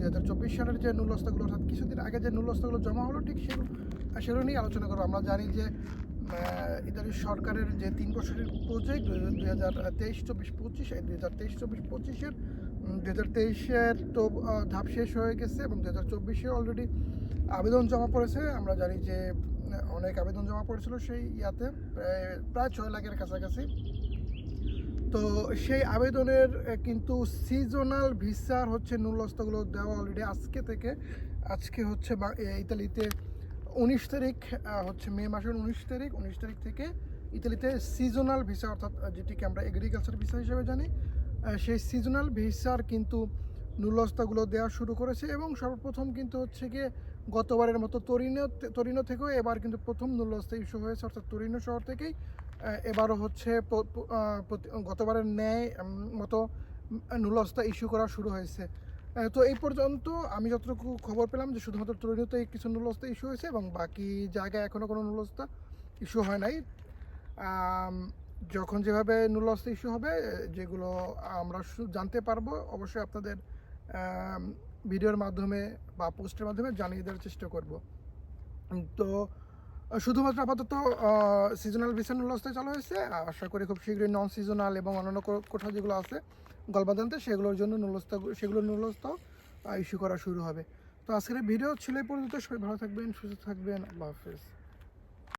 দুই হাজার চব্বিশ সালের যে নুলস্তাগুলো অর্থাৎ কিছুদিন আগে যে নুলস্তাগুলো জমা হলো, ঠিক সেগুলো সেগুলো নিয়ে আলোচনা করব। আমরা জানি যে ইতালির সরকারের যে তিন বছরের প্রজেক্ট দুই হাজার তেইশ চব্বিশ পঁচিশ দুই হাজার তেইশ চব্বিশ পঁচিশের দুই হাজার তেইশের তো ধাপ শেষ হয়ে গেছে এবং দু হাজার চব্বিশে অলরেডি আবেদন জমা পড়েছে। আমরা জানি যে, অনেক আবেদন জমা পড়েছিল সেই ইয়াতে, প্রায়- প্রায় ছয় লাখের কাছাকাছি। তো সেই আবেদনের কিন্তু সিজনাল ভিসার হচ্ছে নুলস্তগুলো দেওয়া অলরেডি আজকে থেকে। আজকে হচ্ছে ইতালিতে উনিশ তারিখ হচ্ছে মে মাসের উনিশ তারিখ উনিশ তারিখ থেকে ইতালিতে সিজনাল ভিসা অর্থাৎ যেটিকে আমরা এগ্রিকালচার ভিসা হিসেবে জানি সেই সিজনাল ভিসার কিন্তু নুলস্তাগুলো দেওয়া শুরু করেছে এবং সর্বপ্রথম কিন্তু হচ্ছে গিয়ে গতবারের মতো তরিনো তরিনো থেকেও এবার কিন্তু প্রথম নুলস্তা ইস্যু হয়েছে, অর্থাৎ তরিনো শহর থেকেই। এবারও হচ্ছে গতবারের ন্যায় মতো নুলস্তা ইস্যু করা শুরু হয়েছে। তো এই পর্যন্ত আমি যতটুকু খবর পেলাম যে শুধুমাত্র তরিনোতে কিছু নুলস্তা ইস্যু হয়েছে এবং বাকি জায়গায় এখনও কোনো নুলস্তা ইস্যু হয় নাই। যখন যেভাবে নুলস্তা ইস্যু হবে, যেগুলো আমরা জানতে পারব, অবশ্যই আপনাদের ভিডিওর মাধ্যমে বা পোস্টের মাধ্যমে জানিয়ে দেওয়ার চেষ্টা করব। তো শুধুমাত্র আপাতত সিজনাল ভিসা নুলস্তায় চালু হয়েছে। আশা করি খুব শীঘ্রই নন সিজনাল এবং অন্যান্য কোঠা যেগুলো আছে, গলবাদান্তে, সেগুলোর জন্য নুলস্তা সেগুলোর নুলস্ত ইস্যু করা শুরু হবে। তো আজকের ভিডিও ছিল পর্যন্ত। সবাই ভালো থাকবেন, সুস্থ থাকবেন। আল্লাহ হাফেজ।